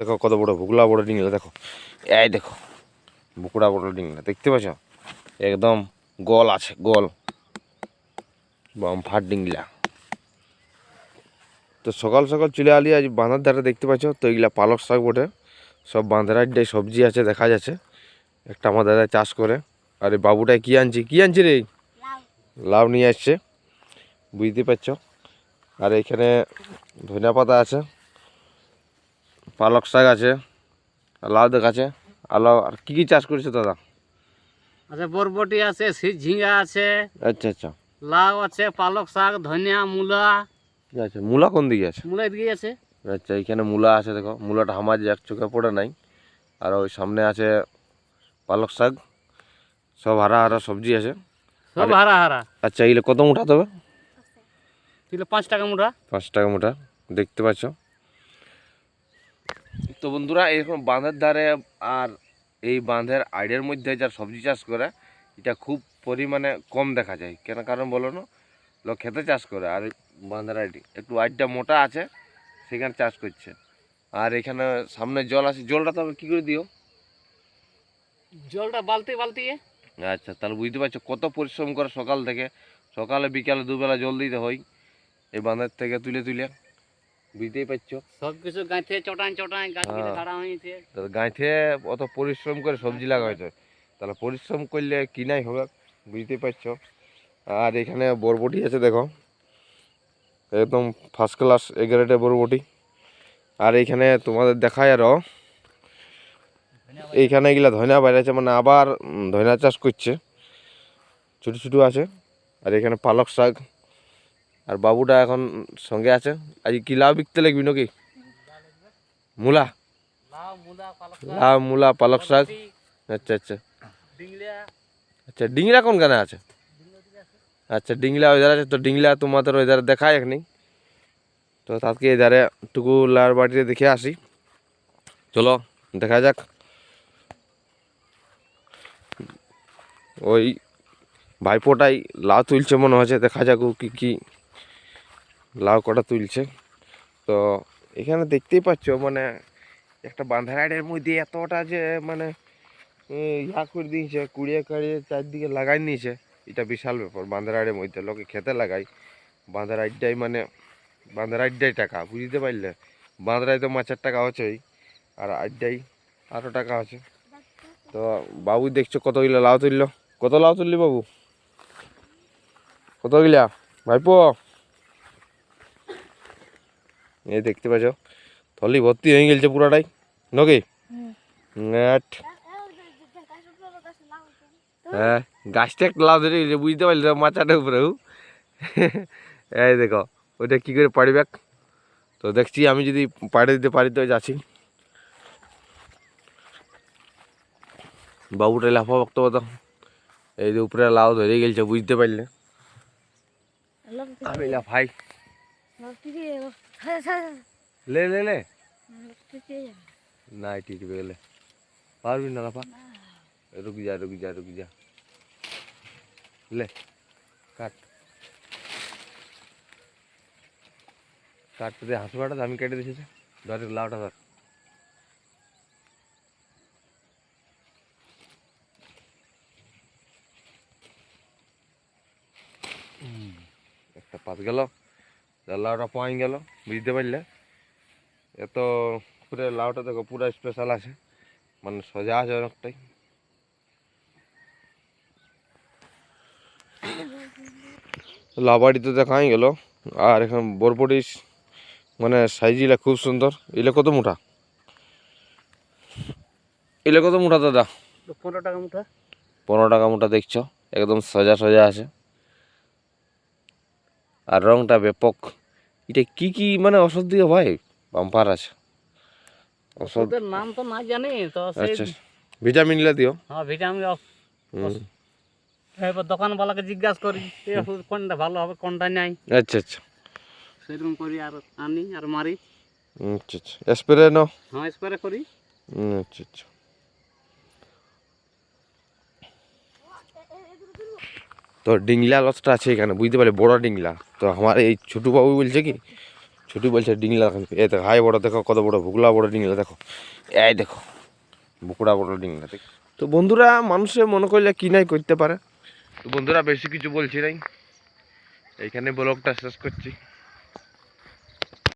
দেখো কত বড় বুকলা বড় ডিংলা দেখো। এই দেখো বুকড়া বড় ডিংলা দেখতে পাচ্ছ? একদম গল আছে, গল। বামফার ডিংলা তো সকাল সকাল চলে আলি, আজ বাঁধার ধারে দেখতে পাচ্ছ? তো এগুলা পালক শাক বটে। সব বাঁধার আড্ডায় সবজি আছে, দেখা যাচ্ছে। একটা আমার দাদা চাষ করে। আর এই বাবুটাই কি আনছি কি আনছি রে? লাউ নিয়ে আসছে। বুঝতে পারছ? আর এখানে ধনিয়া পাতা আছে। পালক শাক আছে লাউ দেখ আছে আলো আর কি কি চাষ করেছ দাদা? আচ্ছা বরবটি আছে ঝিঙ্গা আছে আচ্ছা আচ্ছা। লাউ আছে পালক শাক ধনিয়া মূলা। ঠিক আছে মূলা কোন দিকে আছে? মূলা এদিকে আছে। আচ্ছা এইখানে মূলা আছে দেখো। মূলাটা আমার যে এক চোখে পড়ে নাই। আর ওই সামনে আছে পালক শাক। সব হারা হারা সবজি আছে। সব হারা হারা। আচ্ছা এগুলো কত মুঠা তবে পাঁচ টাকা মুঠা পাঁচ টাকা মোটা। দেখতে পাচ্ছ? তো বন্ধুরা এরকম বাঁধের ধারে আর এই বাঁধের আইডের মধ্যে যারা সবজি চাষ করে এটা খুব পরিমাণে কম দেখা যায়। কেন কারণ বলো না লোক খেতে চাষ করে আর বাঁধের আইডি একটু আইডটা মোটা আছে সেখানে চাষ করছে। আর এখানে সামনে জল আছে জলটা তবে কী করে দিও? জলটা বালতি বালতি আচ্ছা তাহলে বুঝতে পারছ কত পরিশ্রম করে সকাল থেকে সকালে বিকালে দুবেলা জল দিতে হয় এই বাঁধের থেকে তুলে তুলে। বুঝতেই পারছ? সব কিছু গাঁথে চটান চটান গাছ হ্যাঁ। হয়েছে গাঁথে অত পরিশ্রম করে সবজি লাগা হয়েছে তাহলে পরিশ্রম করলে কিনাই হবে বুঝতেই পারছ? আর এখানে বরবটি আছে দেখো। একদম ফার্স্ট ক্লাস এগারোটা বরবটি। আর এইখানে তোমাদের দেখায় আরও এইখানে এগুলা ধনিয়া বাইরেছে মানে আবার ধনিয়া চাষ করছে। ছোটো ছোটো আছে। আর এখানে পালক শাক। আর বাবুটা এখন সঙ্গে আছে। আজ কি লাউ বিকতে লাগবি নাকি? মূলা? লাউ, মূলা, পালক শাক। আচ্ছা আচ্ছা। আচ্ছা ডিংলা কোন গানে আছে? আচ্ছা ডিংলা ওইধারে আছে। তো ডিংলা তোমাদের ওইধারে দেখায় এখনি তো তাকে এধারে টুকু লার বাড়িতে দেখে আসি। চলো, দেখা যাক। ওই ভাইপোটাই লাউ তুলছে মনে হচ্ছে। দেখা যাক কি কি লাউ কটা তুলছে। তো এখানে দেখতেই পাচ্ছ মানে একটা বাঁধারাইডের মধ্যে এতটা যে মানে ইয়া করে দিয়েছে, কুড়িয়ে কাড়িয়ে চারদিকে লাগাই নিয়েছে। এটা বিশাল ব্যাপার বাঁধারাইডের মধ্যে লোকে খেতে লাগাই বাঁধারাইডটাই মানে বাঁধারাইডটাই টাকা, বুঝতে পারলে? বাঁধারাই তো মাছের টাকা হচ্ছেই, আর আড্ডাই আরও টাকা আছে। তো বাবু, দেখছ কত গিলা লাউ তুললো? কত লাউ তুললি বাবু? কত গিলা ভাইপো? এই দেখতে পাচ্ছ। থলি ভর্তি হয়ে গেছে পুরাটাই। নকি? হ্যাঁ গাছটা একটু লাভ ধরে গেছে, বুঝতে পারলি তো মাচাটা উপরেও এই দেখো, ওইটা কী করে পাড়িবে তো দেখছি, আমি যদি পাড়ে দিতে পারি তো যাচ্ছি। বাবুটা লাফা বক্তব্য তো এই যে উপরে লাউ ধরে গেছে বুঝতে পারলে আমি লাফাই। লে লে লে। না টিকবে গেলে পারবি না লাফা। রুক যা রুক যা রুক যা। লে কাট। কাটতে দে হাঁসুয়াটা আমি কেটে দিয়েছি ধর লাউটা ধর। একটা পাত গেল। লাউটা পয়েন গেল বুঝতে পারলে? এত পুরো লাউটা দেখো পুরো স্পেশাল আছে। মানে সোজা আছে অনেকটাই। লাবাড়ি তো দেখাই গেল। আর এখন বরবটি মানে সাইজ সাইজগুলা খুব সুন্দর। এগুলো কত মোটা? এগুলো কত মোটা দাদা? পনেরো টাকা মুঠা পনেরো টাকা মোটা দেখছ। একদম সোজা সোজা আছে। আর রংটা ব্যাপক। এটা কি কি মানে ওষুধ দিয়ে ভাই? বাম্পার আছে। ওষুধ ওদের নাম তো না জানি তো আচ্ছা ভিটামিনগুলো দিও। হ্যাঁ ভিটামিন। এবার দোকানওয়ালাকে জিজ্ঞাসা করি এই ওষুধ কোনটা ভালো হবে কোনটা নাই? আচ্ছা আচ্ছা। সেরকম করি আর আনি আর মারি। আচ্ছা আচ্ছা। স্প্রে নাও। হ্যাঁ স্প্রে করি। আচ্ছা আচ্ছা। তো ডিংলা লসটা আছে এখানে, বুঝতে পারলে বড় ডিংলা। তো আমার এই ছোটো বাবু বলছে কি, ছোটু বলছে, ডিংলা এ দেখো হাই বড়, দেখো কত বড়, ভুগলা বড় ডিংলা, দেখো, এই দেখো, বুকুড়া বড় ডিংলা, দেখো। তো বন্ধুরা, মানুষে মনে করলে কি নাই করতে পারে। তো বন্ধুরা, বেশি কিছু বলছি নাই। এইখানে ব্লগটা শেষ করছি।